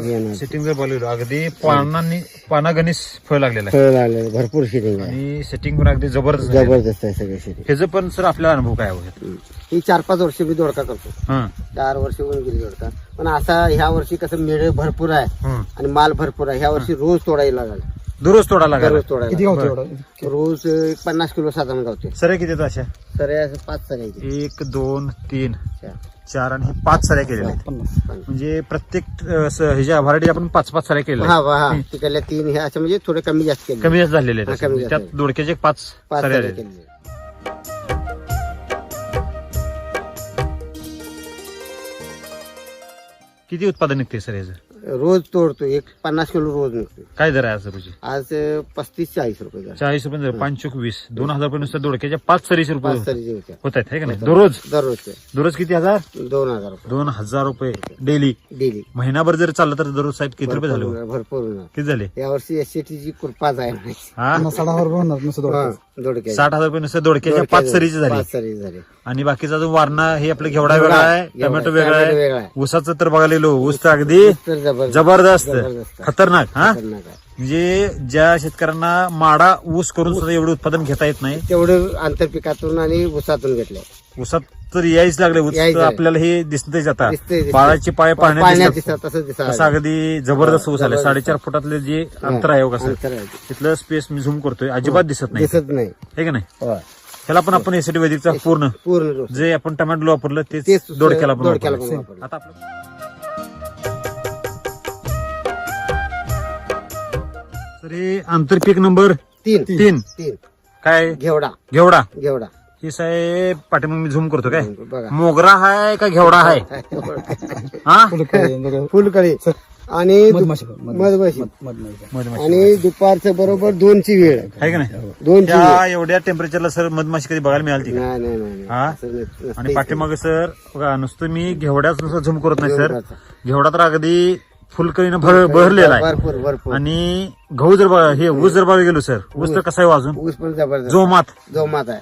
[SPEAKER 2] येणार.
[SPEAKER 1] सेटिंग अगदी पानांनी पानागणिस फळ लागलेलं आहे.
[SPEAKER 2] फळ लागले भरपूर आहे.
[SPEAKER 1] आणि सेटिंग पण अगदी जबरदस्त आहे.
[SPEAKER 2] जबरदस्त आहे सगळे शिटिंग
[SPEAKER 1] ह्याचं पण सर आपला अनुभव काय आहे?
[SPEAKER 2] ही चार पाच वर्ष मी दोडका करतो.
[SPEAKER 1] हं,
[SPEAKER 2] चार वर्ष होऊन गेली दोडका. पण असा ह्या वर्षी कसं मेळ भरपूर आहे
[SPEAKER 1] हं.
[SPEAKER 2] आणि माल भरपूर आहे. ह्या वर्षी रोज तोडायला लागला.
[SPEAKER 1] दररोज तोडा लागला.
[SPEAKER 2] रोज
[SPEAKER 3] किती
[SPEAKER 2] तोडायला
[SPEAKER 3] गावतो एवढं?
[SPEAKER 2] रोज एक पन्नास किलो साधारण गावते
[SPEAKER 1] सऱ्या किती आहेत अशा?
[SPEAKER 2] तर असं पाच सरायचे
[SPEAKER 1] एक दोन तीन चार. आणि हे पाच सऱ्या केलेल्या आहेत.
[SPEAKER 3] पन्नास.
[SPEAKER 1] म्हणजे प्रत्येक अं, स- ह्याच्या व्हरायटी आपण पाच पाच सऱ्या केलेल्या
[SPEAKER 2] हा
[SPEAKER 1] आहेत.
[SPEAKER 2] हा. तिकडल्या तीन हे असं म्हणजे थोडे कमी जास्त केले
[SPEAKER 1] कमी जास्त झालेले आहेत
[SPEAKER 2] हा, कमी. जास्त
[SPEAKER 1] त्यात दोडक्याचे एक पाच
[SPEAKER 2] पाच
[SPEAKER 1] सऱ्या आहेत.
[SPEAKER 2] केले
[SPEAKER 1] किती उत्पादन निघते सर याचं?
[SPEAKER 2] रोज तोडतो एक पन्नास किलो रोज निघतो
[SPEAKER 1] काय दर आहे आज रोजी
[SPEAKER 2] आज पस्तीस चाळीस रुपये.
[SPEAKER 1] चाळीस रुपये दर पाच चोक वीस. दोन हजार रुपये नुसतं दोडक्याच्या पाच सरीशे रुपये
[SPEAKER 2] पाच सरीचे होत्या.
[SPEAKER 1] होत आहेत है का नाही? दररोज?
[SPEAKER 2] दररोजचे
[SPEAKER 1] दररोज किती हजार?
[SPEAKER 2] दोन हजार रुपये.
[SPEAKER 1] दोन हजार रुपये. डेली?
[SPEAKER 2] डेली.
[SPEAKER 1] महिनाभर जर चाललं तर दररोज साहेब किती रुपये झाले हो?
[SPEAKER 2] भरपूर होणार.
[SPEAKER 1] किती झाले?
[SPEAKER 2] यावर्षी एस ची कृपाच आहे म्हणायची.
[SPEAKER 1] हा?
[SPEAKER 3] साठ हजार रुपये होणार नुसतं
[SPEAKER 2] हा,
[SPEAKER 3] दोडक्याचं.
[SPEAKER 2] दोडक्याचे.
[SPEAKER 1] साठ हजार रुपये नुसतं दोडक्याच्या पाच सरीचे झाले.
[SPEAKER 2] पाच सरी झाले.
[SPEAKER 1] आणि बाकीचा जो वारणा हे आपलं घेवडा वेगळा आहे टोमॅटो वेगळा
[SPEAKER 2] वेगळा
[SPEAKER 1] आहे.
[SPEAKER 2] आहे.
[SPEAKER 1] ऊसाचं तर बघायला गेलो ऊस तर अगदी
[SPEAKER 2] तर जबरदस्त
[SPEAKER 1] जबरदस्त
[SPEAKER 2] जबरदस्त.
[SPEAKER 1] खतरनाक हा
[SPEAKER 2] खतरनाक आहे.
[SPEAKER 1] म्हणजे ज्या शेतकऱ्यांना माडा ऊस करून सुद्धा एवढं उत्पादन घेता येत नाही
[SPEAKER 2] तेवढं आंतरपिकातून आणि ऊसातून घेतलंय
[SPEAKER 1] ऊसात तर यायच लागले ऊस
[SPEAKER 2] यायच.
[SPEAKER 1] आपल्याला हे दिसतंय जाता
[SPEAKER 2] दिसतंय,
[SPEAKER 1] पाय पाण्यात
[SPEAKER 2] पाण्यात
[SPEAKER 1] दिसतात.
[SPEAKER 2] दिसतात तसं
[SPEAKER 1] तसं
[SPEAKER 2] दिसत
[SPEAKER 1] अगदी जबरदस्त ऊस आले. साडेचार फुटातले जे अंतर आहे हो कसं
[SPEAKER 2] अंतर आहे.
[SPEAKER 1] तिथलं स्पेस मी झूम करतोय अजिबात दिसत नाही
[SPEAKER 2] दिसत नाही
[SPEAKER 1] हे का नाही
[SPEAKER 2] होय.
[SPEAKER 1] ह्याला पण आपण एसीटी वैदिकचा पूर्ण
[SPEAKER 2] पूर्ण.
[SPEAKER 1] जे आपण टोमॅटो वापरलं तेच
[SPEAKER 2] तेच
[SPEAKER 1] दोडक्याला पण
[SPEAKER 2] दोडक्याला पण
[SPEAKER 1] वापरलं.
[SPEAKER 2] वापरलं.
[SPEAKER 1] आता आपलं तर हे आंतरपीक नंबर
[SPEAKER 2] तीन.
[SPEAKER 1] तीन.
[SPEAKER 2] तीन.
[SPEAKER 1] काय?
[SPEAKER 2] घेवडा.
[SPEAKER 1] घेवडा.
[SPEAKER 2] घेवडा.
[SPEAKER 1] ही साहेब पाठीमाग मी झूम करतो काय?
[SPEAKER 2] बघा.
[SPEAKER 1] मोगरा हाय का घेवडा हाय? हा?
[SPEAKER 3] फुलकळी,
[SPEAKER 2] आणि दु-
[SPEAKER 3] मधमाशी.
[SPEAKER 2] आणि दुपारचं बरोबर दोनची वेळ.
[SPEAKER 1] आहे का नाही?
[SPEAKER 2] दोनची वेळ.
[SPEAKER 1] त्या एवढ्या टेम्परेचरला सर मधमाशी कधी बघायला मिळाली का?
[SPEAKER 2] नाही नाही नाही
[SPEAKER 1] हा?
[SPEAKER 2] असं नाही- नसतंय.
[SPEAKER 1] आणि पाठीमागे सर बघा नुसतं मी घेवड्याच नुसतं झूम करत नाही सर. घेवडा तर अगदी फुलकळीनं भर भरलेला आहे.
[SPEAKER 2] भरपूर भरपूर.
[SPEAKER 1] आणि गहू जर बघा हे ऊस जर बघा गेलो सर ऊस तर कसा आहे वाजून.
[SPEAKER 2] ऊस पण जबरदस्त.
[SPEAKER 1] जोमात
[SPEAKER 2] जोमात आहे.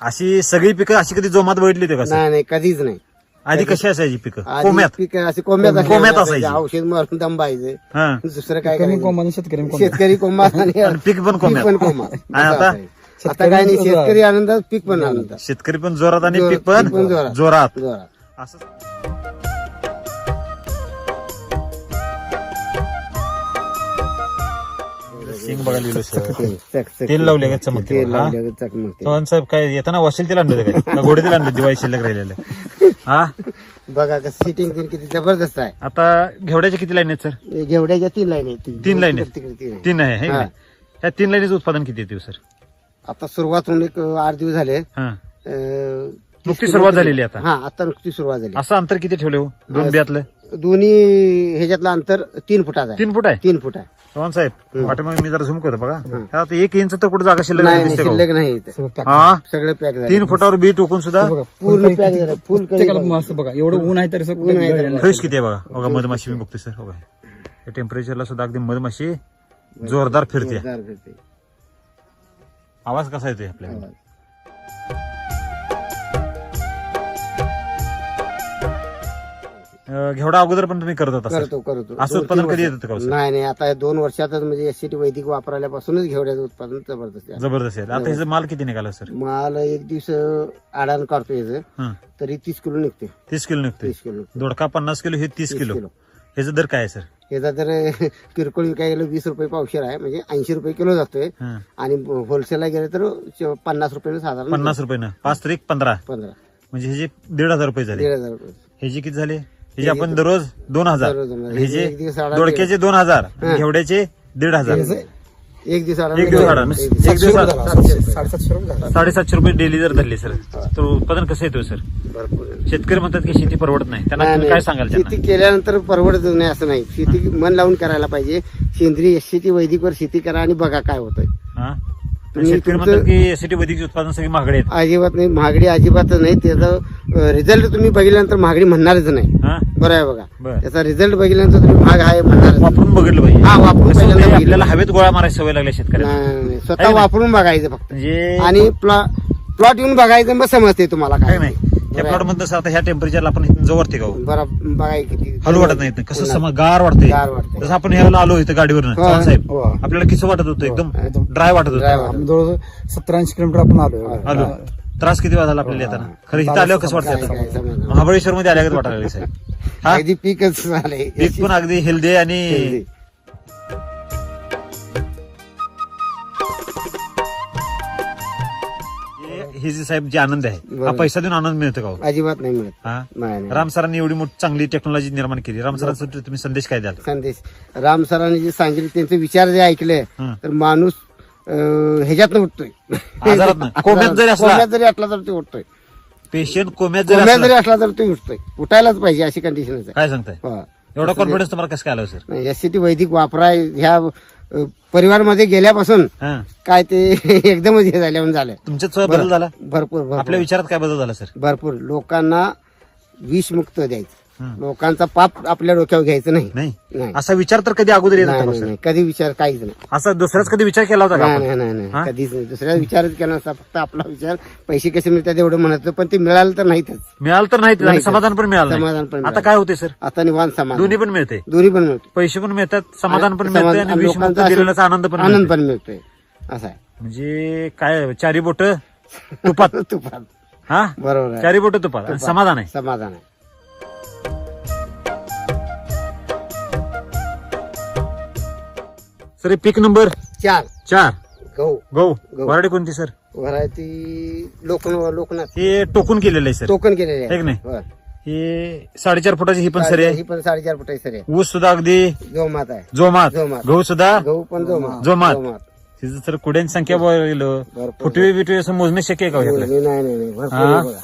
[SPEAKER 1] अशी सगळी पिकं अशी कधी जोमात बघितली होती का सर?
[SPEAKER 2] नाही नाही कधीच नाही.
[SPEAKER 1] आधी कशी असायची पिकं?
[SPEAKER 2] आधी
[SPEAKER 1] कोम्यात.
[SPEAKER 2] पीक असे कोंब्यात
[SPEAKER 1] कोंब्यात
[SPEAKER 2] असायचे. औषध मारून दंबायचं
[SPEAKER 1] हा.
[SPEAKER 2] दुसरं काय
[SPEAKER 3] कमी
[SPEAKER 2] करायचं?
[SPEAKER 3] कोंबाने शेतकरी कोंबा.
[SPEAKER 2] शेतकरी कोंबा आणि
[SPEAKER 1] आणि पीक पण
[SPEAKER 2] पीक
[SPEAKER 1] कोम्यात.
[SPEAKER 2] पण कोंबा
[SPEAKER 1] आणि आता?
[SPEAKER 2] आता काय नाही शेतकरी आनंदात पीक पण आनंदात.
[SPEAKER 1] शेतकरी पण जोरात आणि
[SPEAKER 2] जोर-
[SPEAKER 1] पीक पण
[SPEAKER 2] पीक पण जोरात.
[SPEAKER 1] जोरात.
[SPEAKER 2] जोरात.
[SPEAKER 1] असं. सर
[SPEAKER 2] चक- चक-
[SPEAKER 1] तेल लावले का चमकते
[SPEAKER 2] तेल
[SPEAKER 1] बघा, हा?
[SPEAKER 2] लावले का चकमकते.
[SPEAKER 1] चव्हाण साहेब काय येताना वाशील तेल आणलं होतं काय? का गोडे तेल आणलं दिवाळी शिल्लक राहिलेलं? हा?
[SPEAKER 2] बघा कसं सिटिंग तीन किती जबरदस्त आहे.
[SPEAKER 1] आता घेवड्याच्या किती लाईन आहेत सर?
[SPEAKER 2] हे घेवड्याच्या तीन लाईन आहेत
[SPEAKER 1] तीन. लाईन आहेत.
[SPEAKER 2] तिकडे तीन आहे.
[SPEAKER 1] तीन आहे है की
[SPEAKER 2] हा.
[SPEAKER 1] नाही? त्या तीन लाईनीचं उत्पादन किती येते सर?
[SPEAKER 2] आता सुरुवात होऊन एक आठ दिवस झाले.
[SPEAKER 1] हा.
[SPEAKER 2] अं,
[SPEAKER 1] नुकती सुरुवात झालेली आता?
[SPEAKER 2] हा आता नुकती सुरुवात झाली.
[SPEAKER 1] असं अंतर किती ठेवले हो? दोन बियातलं?
[SPEAKER 2] दोन्ही ह्याच्यातलं अंतर तीन फुटाचं आहे.
[SPEAKER 1] तीन फूट आहे?
[SPEAKER 2] तीन फुट आहे.
[SPEAKER 1] चव्हाण साहेब पाठीमागे मी जरा झूम करतो बघा. त्यात एक इंच तर कुठे जागा शिल्लक
[SPEAKER 2] नाही
[SPEAKER 1] नाही
[SPEAKER 2] नाही,
[SPEAKER 1] दिसते का?
[SPEAKER 2] शिल्लक नाही इथं.
[SPEAKER 3] सगळं.
[SPEAKER 1] हा?
[SPEAKER 2] पॅक झालं.
[SPEAKER 1] तीन फुटावर बी टोकून सुद्धा?
[SPEAKER 3] बघा,
[SPEAKER 2] पूर्ण पॅक झालं. फुल
[SPEAKER 3] प्रत्येकाला मस्त बघा. एवढं ऊन आहे तरी सगळं
[SPEAKER 2] आहे. तरी.
[SPEAKER 3] गळलेलं आहे.
[SPEAKER 1] फ्रेश किती आहे बघा? बघा मधमाशी मी बघते सर. बघा. या टेम्परेचरला सुद्धा अगदी मधमाशी जोरदार फिरते. आवाज कसा येतोय आपल्याला घेवडा अगोदर पण तुम्ही करत होता
[SPEAKER 2] करतो करतो.
[SPEAKER 1] असं
[SPEAKER 2] दोन-
[SPEAKER 1] उत्पादन
[SPEAKER 2] तीन
[SPEAKER 1] कधी
[SPEAKER 2] वर्ष-
[SPEAKER 1] येतं का हो, सर?
[SPEAKER 2] नाही नाही आता हे दोन वर्षातच म्हणजे एससीटी वैदिक वापरल्यापासूनच घेवड्याचं उत्पादन जबरदस्त आहे.
[SPEAKER 1] जबरदस्त आहे. आता ह्याचा माल किती निघाला सर?
[SPEAKER 2] माल एक दिवस आडान काढतो याचं.
[SPEAKER 1] हं.
[SPEAKER 2] तरी तीस किलो निघते
[SPEAKER 1] तीस किलो निघतोय?
[SPEAKER 2] तीस किलो निघते.
[SPEAKER 1] दोडका पन्नास किलो हे तीस किलो.
[SPEAKER 2] किलो.
[SPEAKER 1] ह्याचा दर काय आहे सर?
[SPEAKER 2] याचा तर किरकोळ विकायला गेलं वीस रुपये पावशेर आहे. म्हणजे ऐंशी रुपये किलो जातोय.
[SPEAKER 1] हं.
[SPEAKER 2] आणि होलसेलला गेलं तर च- पन्नास रुपये साधारण
[SPEAKER 1] पन्नास रुपये पाच तरी पंधरा.
[SPEAKER 2] पंधरा.
[SPEAKER 1] म्हणजे ह्याचे दीड हजार रुपये झाले.
[SPEAKER 2] दीड हजार रुपये.
[SPEAKER 1] ह्याचे किती झाले? ह्याचे आपण दररोज दोन हजार.
[SPEAKER 2] दररोज दोन हजार. एक दिवस आडा
[SPEAKER 1] दोडक्याचे दोन हजार. घेवड्याचे दीड हजार.
[SPEAKER 2] एक दिवस आडान
[SPEAKER 1] एक दिवस
[SPEAKER 2] एक
[SPEAKER 3] सातशे. रुपये झाला, सातशे- साडेसातशे रुपये झाला.
[SPEAKER 1] साडेसातशे रुपये डेली जर धरले सर तर उत्पादन कसं येतोय सर
[SPEAKER 2] भरपूर
[SPEAKER 1] शेतकरी म्हणतात की शेती परवडत नाही. त्यांना
[SPEAKER 2] नाही,
[SPEAKER 1] तुम्ही
[SPEAKER 2] नाही.
[SPEAKER 1] काय सांगाल त्यांना?
[SPEAKER 2] शेती केल्यानंतर परवडत नाही असं नाही. शेती मन लावून करायला पाहिजे. सेंद्रिय शेती वैदिकवर शेती करा आणि बघा काय होतंय.
[SPEAKER 1] हा?
[SPEAKER 2] तुम्ही
[SPEAKER 1] शेतकरी
[SPEAKER 2] तुमचं-
[SPEAKER 1] म्हणतात की एसीटी वैदिकचे उत्पादन सगळे महागडे आहेत
[SPEAKER 2] अजिबात नाही महागडी अजिबात नाही त्याचा रिझल्ट तुम्ही बघितल्यानंतर महागडी म्हणणारच नाही
[SPEAKER 1] हा
[SPEAKER 2] बरं आहे बघा. त्याचा रिझल्ट बघितल्यानंतर तुम्ही महाग आहे म्हणणारच नाही.
[SPEAKER 1] वापरून बघितलं पाहिजे
[SPEAKER 2] हा वापरून
[SPEAKER 1] कसं
[SPEAKER 2] पहिल्यांदा
[SPEAKER 1] होतंय,
[SPEAKER 2] बघितलं.
[SPEAKER 1] आपल्याला हवेत गोळा मारायची सवय लागल्या शेतकऱ्यांना
[SPEAKER 2] नाही, नाही, नाही.
[SPEAKER 1] आहे
[SPEAKER 2] स्वतः? वापरून बघायचं फक्त
[SPEAKER 1] म्हणजे
[SPEAKER 2] आणि प्लॉट येऊन बघायचं मग समजते तुम्हाला
[SPEAKER 1] काय
[SPEAKER 2] काय
[SPEAKER 1] नाही त्या प्लॉटमध्ये तसं आता ह्या टेम्परेचरला आपण इथून जवळ वाटते का हो?
[SPEAKER 2] बरं किती
[SPEAKER 1] हलू वाटत नाही इथं. कसं सम गार वाटते
[SPEAKER 2] गार वाटते.
[SPEAKER 1] जसं आपण ह्याला आलो इथं गाडीवर
[SPEAKER 2] हो.
[SPEAKER 1] चव्हाण साहेब.
[SPEAKER 3] हो.
[SPEAKER 1] आपल्याला किती वाटत होतं? एकदम
[SPEAKER 3] एकदम
[SPEAKER 1] ड्राय वाटत होतं.
[SPEAKER 3] आम्ही जवळ सत्तर ऐंशी किलोमीटर आपण आलो.
[SPEAKER 1] आलो. त्रास किती वाजला आपल्याला येताना? खरं इथं आल्यावर कसं
[SPEAKER 2] काय-
[SPEAKER 1] वाटतं
[SPEAKER 2] काय
[SPEAKER 1] आता
[SPEAKER 2] समजलं.
[SPEAKER 1] महाबळेश्वर मध्ये आल्यागत वाटायला लागले साहेब. हा?
[SPEAKER 2] अगदी पीकच
[SPEAKER 1] पीक पण अगदी हेल्दी आणि
[SPEAKER 2] Healthy.
[SPEAKER 1] हे- जे साहेब जे आनंद आहे हा
[SPEAKER 2] बरोबर.
[SPEAKER 1] पैसा देऊन आनंद मिळतो का हो?
[SPEAKER 2] अजिबात नाही मिळत.
[SPEAKER 1] हा?
[SPEAKER 2] नाही नाही.
[SPEAKER 1] राम सरांनी एवढी मोठी चांगली टेक्नॉलॉजी निर्माण केली. राम सरांसाठी तुम्ही संदेश काय द्याल?
[SPEAKER 2] संदेश. राम सरांनी जे सांगितले त्यांचे विचार जे ऐकले
[SPEAKER 1] हं.
[SPEAKER 2] तर माणूस अं, ह्याच्यातनं उठतोय.
[SPEAKER 1] आजारातनं. जरी असला.
[SPEAKER 2] कोंब्यात जरी असला तर ते उठतोय.
[SPEAKER 1] पेशंट कोम्यात जरी
[SPEAKER 2] कोंब्यात जरी
[SPEAKER 1] असला,
[SPEAKER 2] असला तर ते उठतोय. उठायलाच पाहिजे अशी कंडिशन
[SPEAKER 1] काय सांगताय. एवढा कॉन्फिडन्स तुम्हाला कसं काय आलं सर
[SPEAKER 2] नाही, एससीटी वैदिक वापराय ह्या परिवारमध्ये गेल्यापासून
[SPEAKER 1] हा.
[SPEAKER 2] काय ते एकदमच हे झाल्यावर झालं.
[SPEAKER 1] तुमच्यात सुद्धा बदल झाला?
[SPEAKER 2] भरपूर भरपूर.
[SPEAKER 1] आपल्या विचारात काय बदल झाला सर?
[SPEAKER 2] भरपूर. लोकांना विषमुक्त द्यायचं. लोकांचा पाप आपल्या डोक्यावर घ्यायचं नाही.
[SPEAKER 1] असा विचार तर कधी अगोदर येत
[SPEAKER 2] नाही. कधी विचार काहीच नाही.
[SPEAKER 1] असा दुसऱ्याच कधी विचार केला होता का
[SPEAKER 2] नाही
[SPEAKER 1] आपण?
[SPEAKER 2] नाही नाही
[SPEAKER 1] हा?
[SPEAKER 2] नाही कधीच नाही. दुसऱ्या विचारच केला नसता. फक्त आपला विचार पैसे कसे मिळतात एवढं म्हणत पण ते मिळालं तर नाहीतच.
[SPEAKER 1] मिळालं तर नाही आणि
[SPEAKER 2] नाही तर.
[SPEAKER 1] समाधान पण मिळालं
[SPEAKER 2] समाधान
[SPEAKER 1] नाही.
[SPEAKER 2] पण
[SPEAKER 1] आता
[SPEAKER 2] मिळालं.
[SPEAKER 1] काय होते सर?
[SPEAKER 2] आता निवांत समाधान.
[SPEAKER 1] दोन्ही पण मिळते
[SPEAKER 2] दोन्ही पण मिळतो
[SPEAKER 1] पैसे पण मिळतात समाधान पण मिळते
[SPEAKER 2] समाधान-
[SPEAKER 1] आणि विषमुक्त
[SPEAKER 2] लोकांचा असं-
[SPEAKER 1] दिलेल्याचा आनंद पण
[SPEAKER 2] आनंद
[SPEAKER 1] मिळते.
[SPEAKER 2] पण मिळतोय. असं आहे.
[SPEAKER 1] म्हणजे काय चारी बोट तुपात?
[SPEAKER 2] तुपात.
[SPEAKER 1] हा?
[SPEAKER 2] बरोबर आहे.
[SPEAKER 1] चारी बोट तुपात. आणि समाधान आहे.
[SPEAKER 2] समाधान आहे.
[SPEAKER 1] सर हे पीक नंबर
[SPEAKER 2] चार.
[SPEAKER 1] चार.
[SPEAKER 2] गहू.
[SPEAKER 1] गहू.
[SPEAKER 2] गहू.
[SPEAKER 1] वराडी कोणती सर?
[SPEAKER 2] व्हरायटी लोकन लोकनाथ.
[SPEAKER 1] हे टोकून केलेलं आहे सर.
[SPEAKER 2] टोकन केलेले
[SPEAKER 1] आहे. की नाही? हे साडेचार फुटाची ही पण सरी आहे.
[SPEAKER 2] ही पण साडेचार फुटाची सरी आहे.
[SPEAKER 1] ऊस सुद्धा अगदी
[SPEAKER 2] जोमात आहे.
[SPEAKER 1] जोमात.
[SPEAKER 2] जोमात.
[SPEAKER 1] गहू सुद्धा
[SPEAKER 2] गहू पण जोमात.
[SPEAKER 1] जोमात. तिचं तर कुड्यांची संख्या बघितलं
[SPEAKER 2] भरपूर.
[SPEAKER 1] फुटवे बिटवे असं मोजणे शक्य आहे का हो यातलं?
[SPEAKER 2] नाही नाही नाही. भरपूर
[SPEAKER 1] हा?
[SPEAKER 2] आहे बघा.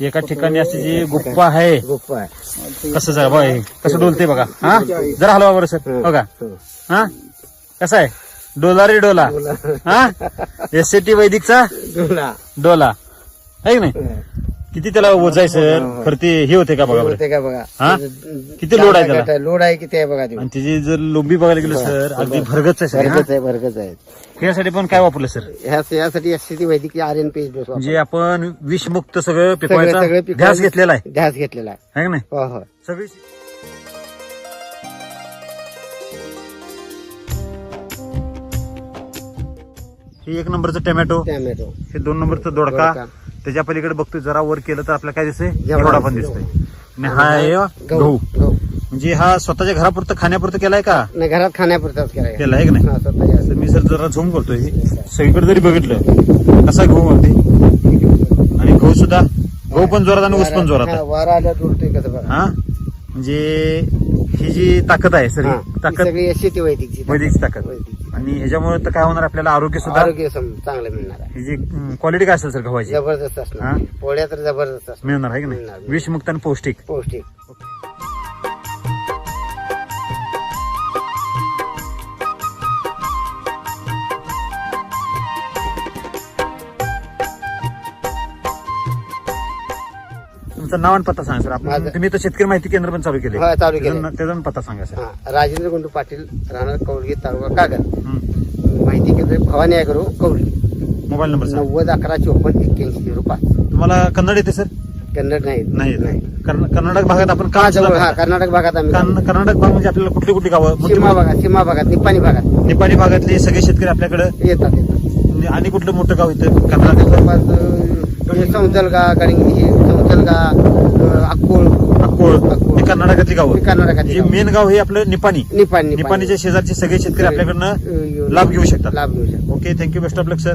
[SPEAKER 1] एका ठिकाणी अशी जी गुप्पा आहे.
[SPEAKER 2] गुप्पा आहे.
[SPEAKER 1] कसं जरा बघा हे, कसं डोलते बघा. हा? जरा हलवा बरं सर. बघा.
[SPEAKER 2] हं.
[SPEAKER 1] हा कसं आहे? डोला रे डोला. हा? एस टी वैदिकचा?
[SPEAKER 2] डोला.
[SPEAKER 1] डोला. आहे की नाही?
[SPEAKER 2] हं.
[SPEAKER 1] किती त्याला ओझाय सर? खरं ते हे. होते का बघा बरं?
[SPEAKER 2] होते का बघा?
[SPEAKER 1] हा? किती लोड आहे त्याला?
[SPEAKER 2] लोड आहे किती आहे बघा ते?
[SPEAKER 1] आणि तिची जर लोंबी बघायला गेलं सर अगदी भरगच आहे सर हा?
[SPEAKER 2] भरगच आहे भरगच आहे.
[SPEAKER 1] यासाठी पण काय वापरलं सर?
[SPEAKER 2] ह्या यासाठी एस सी वैद्यकीय आर एन पी डोस
[SPEAKER 1] म्हणजे आपण विषमुक्त सगळं पिकवायचा. ध्यास घेतलेला आहे.
[SPEAKER 2] ध्यास घेतलेला आहे.
[SPEAKER 1] है का नाही?
[SPEAKER 2] हो हो.
[SPEAKER 1] सगळी हे एक नंबरचं टोमॅटो
[SPEAKER 2] टॅमॅटो.
[SPEAKER 1] हे दोन नंबरचं दोडका.
[SPEAKER 2] दोडका.
[SPEAKER 1] त्याच्या पलीकडे बघतोय जरा वर केलं तर आपल्याला काय दिसतंय? एवढा पण
[SPEAKER 2] दिसतोय.
[SPEAKER 1] आणि हा आहे
[SPEAKER 2] गहू.
[SPEAKER 1] गहू.
[SPEAKER 2] गहू.
[SPEAKER 1] म्हणजे हा स्वतःच्या घरापुरतं खाण्यापुरतं केलाय का?
[SPEAKER 2] नाही घरात खाण्यापुरताच करायचा
[SPEAKER 1] केलाय की नाही?
[SPEAKER 2] हा, स्वतःच्या
[SPEAKER 1] तर मी सर जरा झूम करतोय सगळीकडे जरी बघितलं कसा गहू होते आणि गहू सुद्धा गहू पण जोरात आणि ऊस पण जोरात
[SPEAKER 2] हा,
[SPEAKER 1] आहे
[SPEAKER 2] वारा आल्या कसं बघा.
[SPEAKER 1] हा? म्हणजे ही जी ताकद आहे सर
[SPEAKER 2] हा,
[SPEAKER 1] ही
[SPEAKER 2] ही
[SPEAKER 1] ताकद
[SPEAKER 2] सगळी एस सी वैदिकची
[SPEAKER 1] वैदिकची ताकद.
[SPEAKER 2] वैदिकची.
[SPEAKER 1] आणि ह्याच्यामुळे तर काय होणार आपल्याला आरोग्य सुद्धा
[SPEAKER 2] आरोग्य सम- चांगलं मिळणार आहे.
[SPEAKER 1] ही जी क्वालिटी काय असेल सर गव्हाची?
[SPEAKER 2] जबरदस्त
[SPEAKER 1] हा?
[SPEAKER 2] असणार पोळ्या तर जबरदस्त असणार.
[SPEAKER 1] मिळणार आहे की
[SPEAKER 2] मिळणार.
[SPEAKER 1] नाही विषमुक्त आणि पौष्टिक.
[SPEAKER 2] पौष्टिक.
[SPEAKER 1] तुमचं नाव आणि पत्ता सांगा सर. आपण
[SPEAKER 2] माझं-
[SPEAKER 1] तुम्ही तर शेतकरी माहिती केंद्र पण चालू केले.
[SPEAKER 2] हा, चालू केलंय.
[SPEAKER 1] त्याचा त्याचा पण पत्ता सांगा सर.
[SPEAKER 2] हा राजेंद्र गुंडू पाटील राहणार कौलगी तालुका कागद.
[SPEAKER 1] हं.
[SPEAKER 2] माहिती केंद्र Bhavani agro Kaulgi.
[SPEAKER 1] Mobile number सांगा.
[SPEAKER 2] नव्वद अकरा चोपन्न एक्क्याऐंशी झिरो पाच.
[SPEAKER 1] तुम्हाला कन्नड येते सर?
[SPEAKER 2] कन्नड नाही
[SPEAKER 1] नाही येत. कर्न- कर्नाटक भागात आपण
[SPEAKER 2] हा
[SPEAKER 1] का
[SPEAKER 2] जवळ हा कर्नाटक भागात आम्ही
[SPEAKER 1] कर्न- कर्नाटक भाग म्हणजे आपल्याला कुठली कुठली गावं? मोठी-
[SPEAKER 2] सीमा भागात सीमा भागात निपाणी भागात.
[SPEAKER 1] निपाणी भागातले सगळे शेतकरी आपल्याकडे
[SPEAKER 2] येतात येतात.
[SPEAKER 1] आणि कुठलं मोठं गाव येतं कर्नाटक
[SPEAKER 2] जवळपास अं, सौंदलगा गडिंगी सौंदलगा अं, अक्कोळ
[SPEAKER 1] अक्कोळ कर्नाटकातली गावं.
[SPEAKER 2] हे कर्नाटकातली
[SPEAKER 1] हे. मेन गाव हे आपलं निपाणी.
[SPEAKER 2] निपाणी
[SPEAKER 1] निपाणीच्या शेजारचे सगळे शेतकरी आपल्याकडनं लाभ घेऊ शकतात.
[SPEAKER 2] लाभ घेऊ शकतात.
[SPEAKER 1] Okay thank you best of luck sir